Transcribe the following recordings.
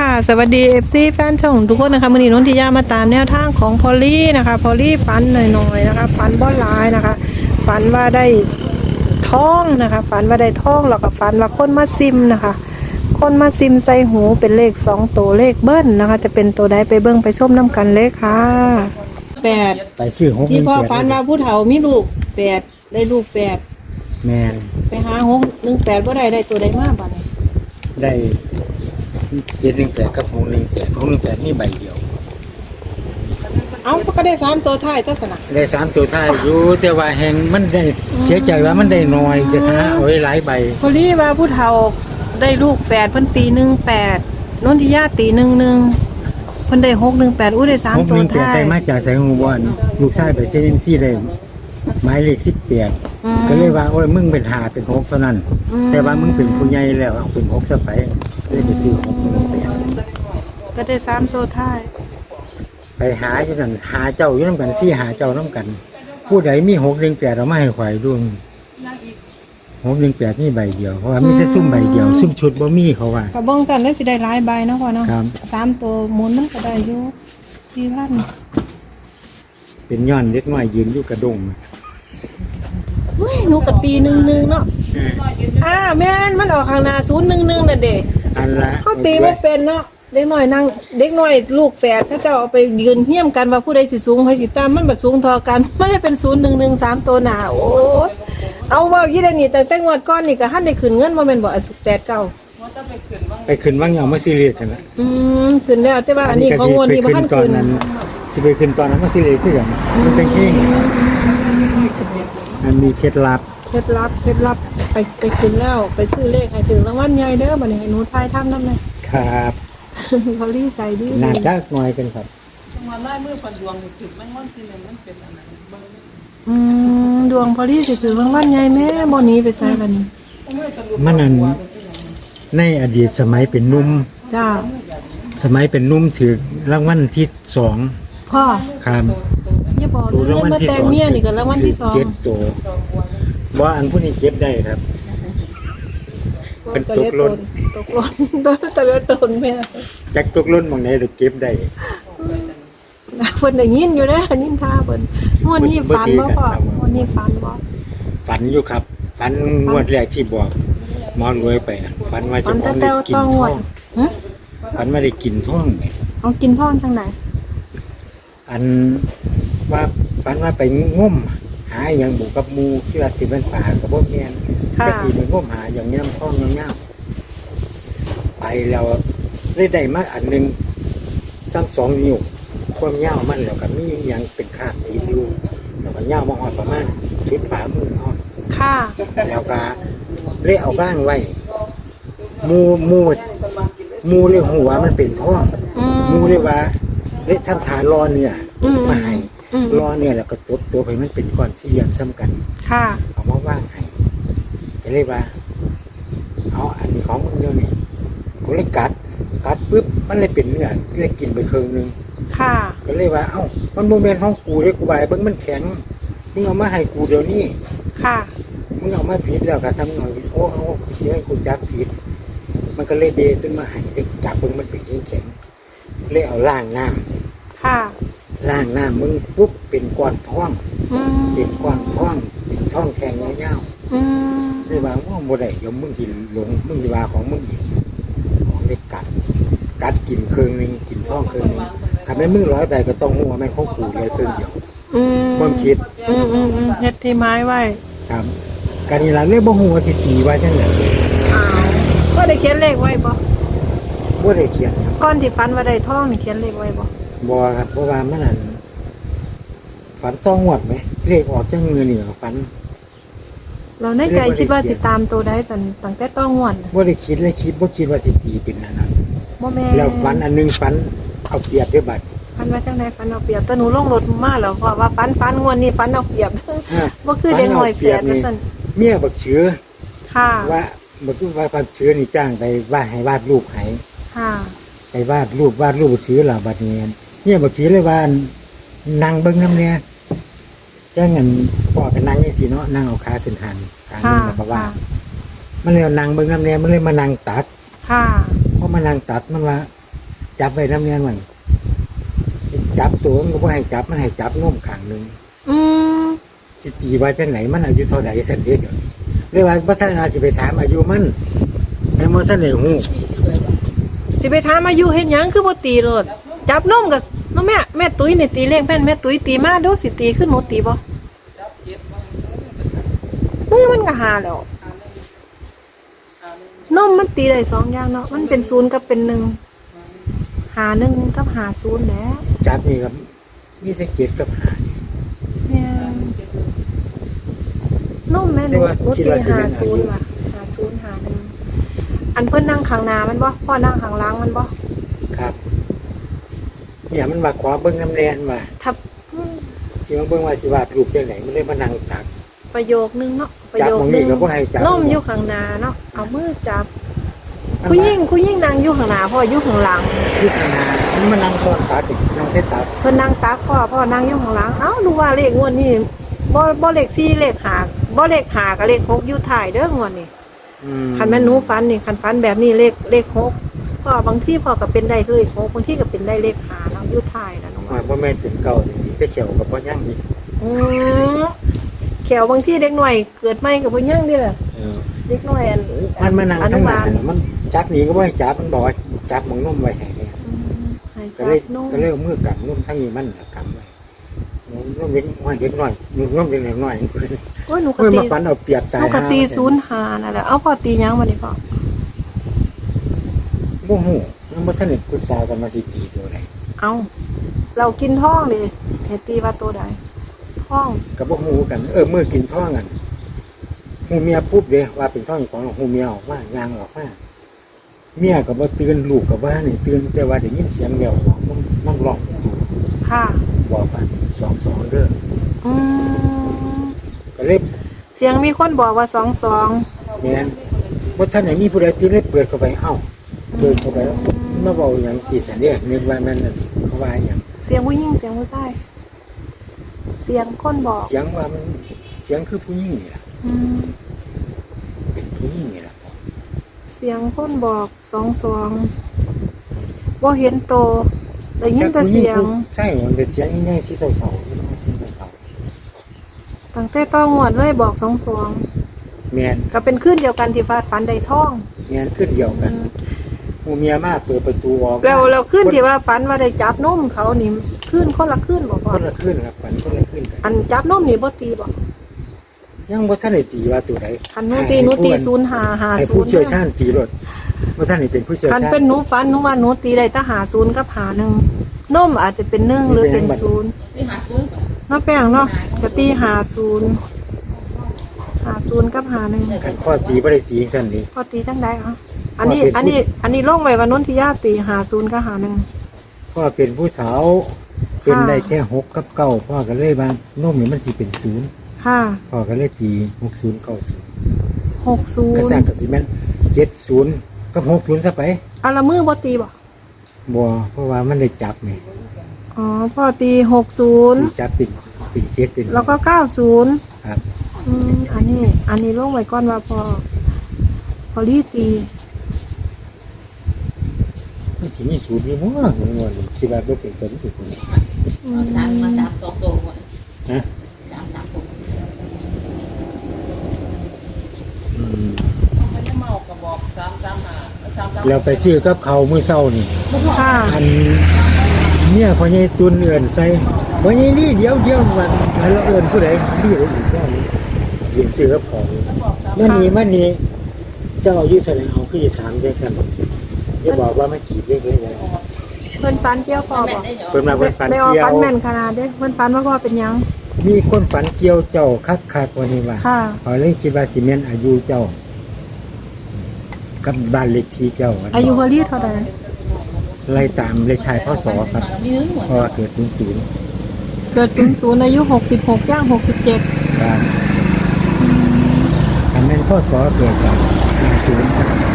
ค่ะสวัสดีเอฟซีแฟนช่องทุกคนนะคะมือนี้นนทิยามาตามแนวทางของพอลลี่นะคะพอลลี่ฝันหน่อยๆนะคะฝันบ่หลายนะคะฝันว่าได้ท้องนะคะฝันว่าได้ท้องแล้วก็ฝันว่าคนมาซิมนะคะคนมาซิมใส่หูเป็นเลขสองตัวเลขเบิ้ลนะคะ จะเป็นตัวใดไปเบิ้งไปชมน้ำกันเลยค่ะแปดไปซื้อหกที่พ่อหนึ่งฝันแปว่าดผู้เฒ่ามีลูกแปดได้ลูกแปดแมนไปหาหกหนึ่งแปดว่าได้ได้ตัวใดมากบ้านี้ได้ เจ็ดหนึ่งแปดกับหกหนึ่งแปดหกหนึ่งแปดนี่ใบเดียว เอ้าก็ได้สามตัวท้ายก็สนะได้สามตัวท้ายอยู่แต่ว่าแหงมันได้เสียใจว่ามันได้น้อยจะหาเอาไว้หลายใบพอลี่ว่าผู้เฒ่าได้ลูกแปดเพิ่นตีหนึ่งแปดนนทิยาตีหนึ่งหนึ่งเพิ่นได้หกหนึ่งแปดอู้ได้สามหกตัหวนึ่งแปดท้าย ได้มาจากสายหูบอนลูกชายไปเซเว่นซี่ได้ หมายเลขสิบแปดอืม ก็เลยว่าโอ้ยมึงเป็นหาเป็นหกเท่านั้น อืมแต่ว่ามึงเป็นผู้ใหญ่แล้วเอาเป็นหกสไปเลยไปซื้อหกหนึ่งแปดก็ได้สามตัวท้ายไปหาอยู่นั่นหาเจ้าอยู่น้ำกันซี่หาเจ้าน้ำกัน ผู้ใดมีหกหนึ่งแปดเราไม่ให้ข่อยด้วยหกหนึ่งแปดนี่ใบเดียวเพราะว่ามีแต่ซุ่มใบเดียว ซุ่มชุดบ่มีเขาว่ากระบ้องจันได้สิได้หลายใบเนาะพ่อเนาะครับ สามตัวหมุนมันก็ได้อยู่สี่พันเป็นย้อนเล็กน้อยยืนอยู่กระดง เฮ้ยหนูก็ตีหนึ่งหนึ่งเนาะอ่าแม่นมันออกข้างหน้าศูนย์หนึ่งหนึ่งน่ะเด็อันละเขาตีว่าเป็นเนาะเด็กน้อยนั่งเด็กน้อยลูกแฝดถ้าเจ้าเอาไปยืนเทียมกันว่าผู้ใดสิสูงใครสิตามมันบัดสูงทอกันมันเลยเป็นศูนย์หนึ่งหนึ่งสามตัวหนาโอ้ยเอาว่ายี่เดยวนี่แต่แต่งวดก้อนนี่ก็หันได้ขึ้นเงินมาเป็นบ่อันสุดแปดเก้าไปขึ้นว่างเอามาซีเรียสกันละอืมขึ้นแล้วแต่ว่าอันนี้ของงวดนี้บ่ทันตอนขึ้นนั้นสิไปขึ้นตอนนั้นมาซีเรียสคือกันมันจังเก่ง มันมีเคล็ดลับ เคล็ดลับเคล็ดลับไปไปขึ้นแล้ว ไปซื้อเลขให้ถึงรางวัลใหญ่เด้อบัดนี้ให้หนูทายทำนำเลย ครับเขารีใจดีนานจักหน่อยกันครับอืมดวงพอรีสิถือรางวัลใหญ่แม่บ่หนี้ไปใส่บัดนี้มันนั้นในอดีตสมัยเป็นหนุ่ม จ้าสมัยเป็นหนุ่มถือรางวัลที่สองพ่อครับ อย่าบอกถูกเรื่ราองงวัลมาที่แต่สงองเมียนี่ก็รางวัลที่สอง เจ็ดโตว่าอันผู้นี้เก็บได้ครับ เป็นตกหล่น ตกหล่นตกตะเลือตนแม่จักตกหล้นบางไหนหรือเก็บได้เพิ่นได้ยินอยู่เด้อยินท่าเพิ่นงวดนี้ฝันบ่พ่องวดนี้ฝันบ่ฝันอยู่ครับฝันงวดแรกที่บอกหมอนรวยไปนะฝันว่าฝัเจะนขอแต่งแต่ได้กินต้องงท่วอดงหึฝันว่าได้กินท่องไหมเอากินท่อนจังไดอัน ว่าฝันว่าไปงมหาอย่างบุกกับหมูที่ว่าสิเป็นป่ากับพวกเมียนค่ะ จะตีไปงมหาอย่างนี้น้ำท่องเงาๆไปแล้วได้ได้มาอันหนึ่งซ้ำสองนิ้วความยาวมันแล้วก็มีอหยังเป็นคราบติดอยู่แล้วก็ยาวมาหอดประมาณสุดฝ่ามือหอด ค่ะ แล้วก็เล่เอาบ้างไว้หมูหมูหมูเรียกหัวมันเป็นท่องอืม หมูเรียกว่าเล่ทำฐานรอเนื้ออมมาให้ อืมรอเนื้อแล้วก็ตบตัวไปมันเป็นก้อนสี่เหลี่ยมซ้ำกัน ค่ะ เอามาว่างให้ก็เลยว่า เอาอันนี้ของมึงเดียวนี่กูเลยกัด กัดปุ๊บมันเลยเป็นเนื้อเลยกินไปครึ่งหนึง ค่ะ ก็เลยว่า เอ้า มันโมเมนต์ของกูเลยกูบายเบิ้งมันแข็ง มึงเอามาให้กูเดี๋ยวนี้ ค่ะ มึงเอามาผิดแล้วก็ซ้ำหน่อยโอ้โอ้เชื่อกูจับผิด มันก็เลยเดขึ้นมาให้เด็กจับมึงมันเป็นแข็งๆเลยเอาล่างน้ค่ะำ ล่างน้ำมึงปุ๊บเป็นก้อนท้อง อืมเป็นก้อนท้องเป็นช่องแทงยาวอืมๆเลยว่าว่าโมได้เดี๋ยวมึงสิหลงมึงสิว่าของมึงอีกของเด็กกัด กัดกินเครื่องหนึงกินท้องเครื่องหนึงทำให้มึงร้อยใบก็ต้องหัวาแม่นของกูเลยเครื่องเดียวอืมความคิดอืมอืมอืมเฮ็ดที่ไม้ไว้ครับการนี้ละเรียกบ่หัวาสิตีว่าจังไดอ้าวก็ได้เขียนเลขไว้บ่บ่ได้เขียนครับก้อนที่ฟันว่าได้ท่องนี่เขียนเลขไว้บ่ บ่ครับเพราะว่ามันนั่นฝันต้องงวดไหมเลขออกจังมือนี่ก็ฝันเราในใจคิดว่าสิตามตัวได้สันตั้งแต่ต้องงวดน่ะบ่ได้คิดเลยคิดบ่คิดว่าสิตีเป็นอันนั้นบ่แม่แล้วฝันอันหนึงฝันเอาเปรียบด้วยบัดฟันว่าจังไดฟันเอาเปรียบแต่หนูลงรถมาแล้วเพราะว่าฟันฟันงวดนี้ฟันเอาเปรียบอ่าบ่คือเด็กน้อยแฝดว่าซั่นเมียบักเชือค่ะว่าบักว่าบักเชือนี่จ้างไปวาดให้วาดรูปให้ค่ะไปวาดรูปวาดรูปบักเชือล่ะบัดนี้ เมียบักเชือเลยว่านั่งเบิ่งนำแน่จังงั้นพ่อก็นั่งจังซี่เนาะนั่งเอาขาขึ้นหันขาหนึค่ะงแล้วก็วาดมันเลยเอานั่งเบิ่งนำแน่มันเลยมานั่งตัดค่ะพอมานั่งตัดมันว่า จับไว้น้ำเนียนมันจับตัวมันก็บ่ให้จับมันให้จับน่มขังหนึ่งอืมสิตีว่าจังไหนมันอายุเท่าใดสันเดียวเรียกว่าพัฒนาสิไปถามอายุมันให้มันเสนอหูสิไปถามอายุเฮ็ดหยังคือบ่ตีโลด จับนมกับน้องแม่แม่ตุ้ยนี่ตีเลขแม่นแม่ตุ้ยตีมาดูสิตีขึ้นหนูตีบ่มือมันก็หาแล้วนมมันตีได้สองอย่างเนาะมันเป็นศูนย์กับเป็นหนึ่งหาหนึ่งกับหาศูนย์แหล้วจับนี่ครับมีแต่เจ็ดกับหานี่เนี่ยนมแม่หแต่นูว่าหนูคิดตีว่าสิหาเป็นอาศูยุนย์ว่ะหาศูนย์หาหนึ่งอันเพิ่นนั่งข้างหน้ามันบ่พ่อนั่งข้างหลังมันบ่ครับ เนี่ยมันมาขวาเบิ้งน้ำแดนว่าทับอืมสิมาเบิ้งว่าสิวาดรูปจังไหนมันเลยมานั่งตัก ประโยคนึงเนาะประจับโยคตรงนึนี้งก็บ่ให้จับน้มอยู่ข้างหน้าเนาะเอามือจับมันผู้หญิงผู้หญิงนั่งอยู่ข้างหน้าพ่ออยู่ข้างหลังยุคนามันมานั่งตอนตัดอีกนั่งแค่ตัดเพิ่นนั่งตักพ่อพ่อนั่งอยู่ข้างหลังเอ้ารู้ว่าเลขงวดนี้บ่บ่เลข4เลข5บ่เลข5กับเลข6อยู่ท้ายเด้องวดนี้อืมคันแม่นหนูฟันนี่คันฟันแบบนี้เลขเลข6พ่อบางทีพ่อก็เป็นได้เลข6บางทีก็เป็นได้เลข5เนาะ อยู่ท้ายนะน้องว่าว่าบ่แม่นเป็นเก่าจริงๆจะเขียวกับบ่ยั่งอีกอือแขวบางทีเด็กหน่อย เกิดใหม่ก็บ่ยังเด้อเออเด็กหน่อยอันมันมานั่งอทั้งหบน้าน่ะมันจับหนีก็บ่ให้จับมันบอกว่าจับหมองนุ่มไว้ให้เนี่ยอืมให้ก็จัเลยบนุ่มก็เลยเอามือกำนุ่มทั้งนี้มันน่ะกำไว้นุ่มเล็กน้อยเล็กน้อยนุ่มเล็กน้อยโอ้ยหนูก็เฮ้ยตีมาฟันเอาเปรียบตายปกติห่าศูนย์หานั่นแหละเอาพอตีหยังมาดิพ่อโมโหยังบ่สนิทปรึกษากันมาสิตีตัวใด เอาเรากินท่องดิเทตีว่าตัวใดท่องก็บ่ฮู้กัน เออมื้อกินท้องกันฮู้เมียปุ๊บเด้ว่าเป็นท้องของฮู้เมียออกมายางออกมาเมียก็บ่ตื่นลูกก็บ่นี่ตื่นแต่ว่าได้ยินเสียงแมวร้องมันมันร้องประตูค่ะบอกว่าสองสองเด้ออืมก็เลยเสียงมีคนบอกว่าสองสองแม่นบ่ทันได้มีผู้ใดตื่นเลยเปิดเข้าไปเอ้าเปิดเข้าไปแล้ว มาเว้าหยังสิซะเนี่ยนึกว่ามันนั่นเขาว่าหยังเสียงผู้หญิงเสียงผู้ชาย เสียงคนบอก เสียงว่ามันเสียงคือผู้หญิงนี่ล่ะอืมเป็นผู้หญิงนี่ล่ะเสียงคนบอกสองสองว่าเห็นโตได้ยินแต่เสียง ใช่มันเป็นเสียงง่ายๆที่เศร้าๆเสียงเศร้าตั้งแต่ต้องงวดเลยบอกสองสองๆแม่นก็เป็นขึ้นเดียวกันที่ฟาดฟันได้ท่อง แม่นขึ้นเดียวกัน ผู้เมียมาเปิดประตูออกแล้วเราขึ้นที่ว่าฟันว่าได้จับนมเขานี่ขึ้นคนละขึ้นบอกคว่านละขึ้นครับฝันคนละขึ้นกันอันจับนมนี่บ่ตีบอกยังบ่ทันได้ตีว่าตัวใดคันหนูตีหนูตีศูนย์หาหาให้ศูผู้นย์เชี่ยวชาญตีรถบ่ทันได้เป็นผู้เชี่ยวคันชาญเป็นหนูฟันหนูว่าหนูตีได้ถ้าหาศูนย์กับหาหนึ่งนมอาจจะเป็นหนึ่งหรือเป็นศูนย์นี่หาซื้อก่อนเนาะแป้งเนาะจะตีหาศูนย์หาศูนย์กับหาหนึ่งคันข้อตีบ่ได้ตีจังซั่นนี่พอตีจังได้เหรอ อันนี้ว่าเป็นอันนี้ อันนี้ลงไว้ว่านนทิยาตีหาศูนย์กับหาหนึ่ง พ่อเป็นผู้สาว เป็นค่ะได้แค่หกกับเก้าพ่อก็เลยว่านมนี่มันสิเป็นศูนย์ค่ะ พ่อก็เลยตี60 90หกศูนก็ย์สร้างก็สิแม่น70กับ60ซะไปเอาละมือบ่ตีบ่ บ่เพราะว่ามันได้จับนี่อ๋อ พ่อตีหกศูนย์สิจับเป็นเป็นเจ็ดเป็นแล้วก็เก้าศูนย์ครับอืมอันนี้ อันนี้ลงไว้ก่อนว่าพอ พอรีตี มันสิมีสูตรอยู่มั้งงวดนี้คิดว่าบ่เป็นตัวนี้เป็นคนมเอาสามมาสามสองตัวก่อนฮะสามสามตัวอืมม่ได้เมากระบอกสามสามหาสามสามแล้วไปซื้อกับเขาวมื้อเช้านี่ ค่ะอันเนี่ยพอใหญ่ตุนเอื่นใส่พอใหญ่นี่เดี๋ยวเดี๋ยววันแล้วเราเอื่นผู้ใดนี่เราอีกว่านี้ยินซื้อกับของมันนี่มันนี่เจ้าอายุเท่าไหร่เอาคือถามได้กัน อย่าบอกว่าไม่กี่เรื่องเลยนะเพิ่นฟันเกี่ยวพอแม่บ่ได้เดี๋ยวเพิ่นมาเพิ่นฝันไม่ออกเกี่ยฟัวนแม่นขนาดเด้เพิ่นฟันว่าพ่อเป็นหยัง มีคนฝันเกี่ยวเจ้าคักคักๆวันนี้ว่าค่ะ เขาเลยคิดว่าสิเมนอายุเจ้า กับบ้านเลขที่เจ้าอายุพอรีเท่าไหร่ไล่ตามเลขท้ายพศครับมีเนื้อหมดเพราะว่าเกิดศูนย์ศูนย์เกิดศูนย์ศูนย์อายุหกสิบหกย่างหกสิบเจ็ดครับอันนั้นพศเกิดกับห้าศูนย์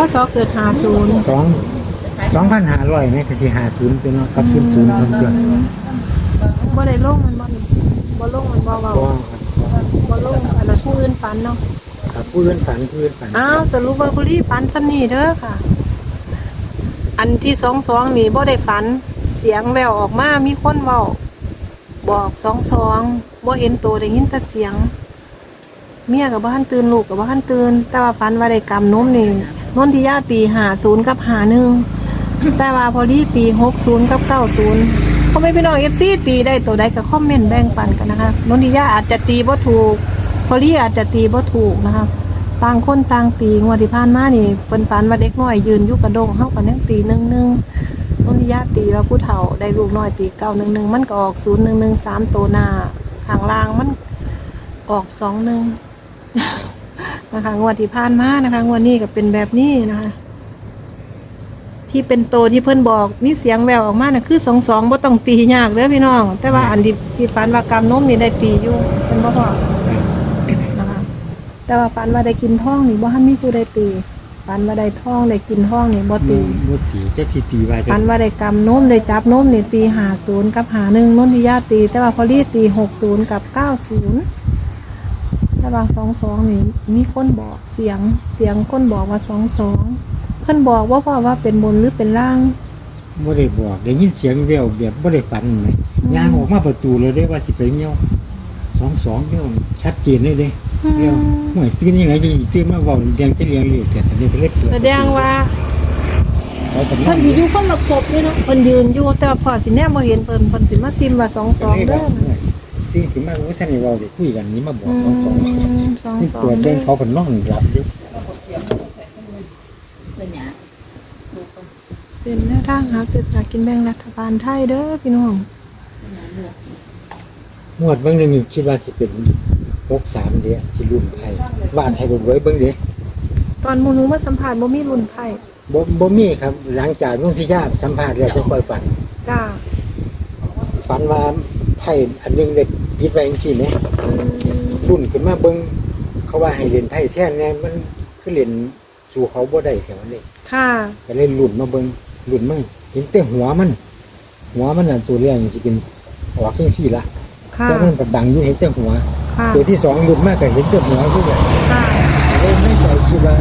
พ่อสอเกิดหาศูนย์สองสองพันห้าร้อยไหมก็สิห้าศูนย์ตัวเนาะกับศูนย์ศูนย์คนตัวบ่ได้ลงมันบ่นี่บ่ลงมันบ่เว้าเพราะว่าบ่ลงอันนั้นผู้อื่นฝันเนาะครับผู้อื่นฝันผู้อื่นฝันอ้าวสรุปว่าพอรีฝันซ้ำนี่เด้อค่ะ อันที่สองสองนี่บ่ได้ฝันเสียงแววออกมามีคนเว้าบอกสองสองบ่เห็นตัวได้ยินแต่เสียง เมียกับบ้านตื่นลูกกับบ้านตื่น แต่ว่าฝันว่าได้กำนมนี่ นนทิยาตีหาศูนย์กับหาหนึ่งแต่ว่าพอดีตีหกศูนย์กับเก้าศูนย์เขาไม่พี่น้องเอฟซีตีได้ตัวใดก็คอมเมนต์แบ่งปันกันนะคะนนทิยาอาจจะตีบ่ถูก พอดีอาจจะตีบ่ถูกนะคะต่างคนต่างตีงวดที่ผ่านมานี่เปิ้นฝันว่าเด็กน้อยยืนอยู่กระดงเฮากันยังตีหนึ่งหนึ่งนนทิยาตีว่าผู้เฒ่าได้ลูกน้อยตีเก้าหนึ่งหนึ่งมันก็ออกศูนย์หนึ่งหนึ่งสามตัวหน้าข้างล่างมันออกสองหนึ่ง นะคะงวดที่ผ่านมานะคะงวดนี้ก็เป็นแบบนี้นะคะ ที่เป็นโตที่เพิ่นบอกมีเสียงแววออกมาน่ะคือสองสองบ่ต้องตียากเด้อพี่น้อง แต่ว่าอันที่ที่ฝันว่ากำนมนี่ได้ตีอยู่เพิ่นบ่บอกนะคะ แต่ว่าฝันว่าได้กินท้องนี่บ่ทันมีผู้ใดตีฝันว่าได้ท้องได้กินท้องนี่บ่ตีมุตีเจ้าที่ตีไว้ฝันว่าได้กำนมได้จับนมนี่ตีหาศูนย์กับหาหนึ่งนนทิยาตีแต่ว่าพอลี่ตีหกศูนย์กับเก้าศูนย์ แต่ว่าสองสองนี่มีคนบอกเสียงเสียงคนบอกว่าสองสองเพิ่นบอกว่าพ่อว่าเป็นบนหรือเป็นล่าง บ่ได้บอกได้ยินเสียงแววแบบบ่ได้ฝันเลยย่างออกมาประตูเลยได้ว่าสิไปเงี้ยวสองสองเดียวชัดเจนเลยเด้เดียวห่วยตื่นยังไงจะตื่นมาบอกเรียงจะเรียงเรียกแต่แสดงไปเล็กแสดงว่าเขาตำเพิ่นสิอยู่คนละภพเลยเนาะเพิ่นยืนอยู่แต่ว่าพ่อสิแนมบ่เห็นเพิ่นเพิ่นสิมาซิมว่าสองสองเด้อ สิ่งที่มาว่าท่านนี่เราได้คุยกันนี้มาบอกอืสองสองมสองนี่สอตัวงเด้เด้งอเขาเป็นน้องหลับอยู่เป็นหยังลูกคนเป็นแนวทางหาซื้อสลากกินแบ่งรัฐบาลไทยเด้อพี่น้องเป็นหยังลูกงวดเบางหนึงคิดว่าสิเป็นหกสามเดียสิรุ่นไทยวาดให้เบิ่งไว้เบิ่งเด้ตอนหมูหนูมาสัมภาษณ์บ่มีรุ่นไพ่บ่บ่มีครับ หลังจากนุ่งที่ญาติสัมภาษณ์แล้วจะค่อยฝันจ้าฝันว่าไพ่อันหนึงได้ ปิดไว้จังซี่แหมอืมรุ่นขึ้นมาเบิ่งเขาว่าให้เล่นไพ่แท่นแน่มันคือเล่นสู่เขาบ่ได้เสียวันนี้ค่ะ ก็เลยรุ่นมาเบิ่งรุ่นมาเห็นแต่หัวมัน หัวมันน่ะตัวเรียงสิเป็นออกจังซี่ล่ะค่ะ แต่มันก็ดังอยู่เห็นแต่หัว ค่ะ ตัวที่สองรุ่นมากก็เห็นแต่หัวคือกันค่ะ เลยไม่ใจคิดว่า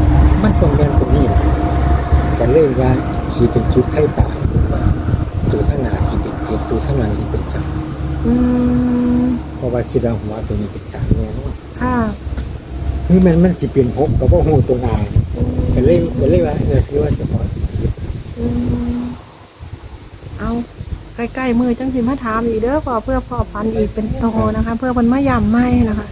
มันตรงแม่นตรงนี้ล่ะแต่เลยว่าสิเป็นจุดไข่ตายตัวข้างหน้าสิเป็นเจ็ดตัวข้างหลังสิเป็นสามอืม เพราะว่าคิดว่าหัวตัวนี้เป็นสามแน่นอนค่ะ คือมันมันสิเป็นหกก็บ่ฮู้ตัวหน้าก็เลยก็เลยว่าเออคือว่าจะพอสิคิดอืมเอาใกล้ๆมือจังสิมาถามอีกเด้อพอเพื่อพอฟันอีกเป็นโตนะคะ เพื่อมันมาย่ำไม่นะคะ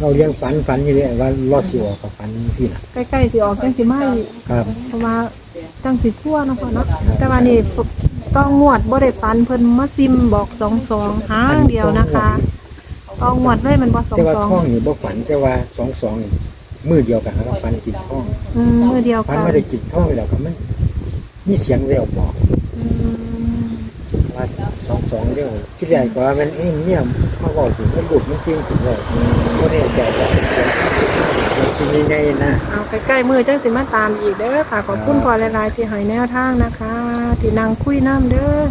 เราเลี้ยงฝันฝันอยู่เลยว่ารอดสิออกกับฝันที่น่ะ ใกล้ๆสิออกจังสิมาอีกครับเพราะว่าจังสิชั่วเนาะพ่อเนาะแต่ว่านี่ต้องงวดบ่ได้ฟันเพิ่นมาซิมบอกสองสองหางเดียวนะคะ ต้องงวดเลยมันบ่สอแต่งว่าสองท่องนี่บ่ฝันแต่ว่าสองสองนี่มือเดียวกันแล้วฝันกินท่องอืมมือเดียวฝันกันไม่ได้กินท่องแล้วก็มันมีเสียงแววบอกอืมว่าสองสองเดียวที่แรกก็ว่ามันเอ้ยเนี่ยมาบอกถึงมันหลุดมันจริงถึงเลยบ่ได้ใจว่าเป็นเสียงเสียงสิ่งใหญ่ๆนะ เอาใกล้ๆมือจังสิมาตามอีกเด้อค่ะขอบคุณพอหลายๆที่ให้แนวทางนะคะ ที่นั่งคุยน้ำเด้อ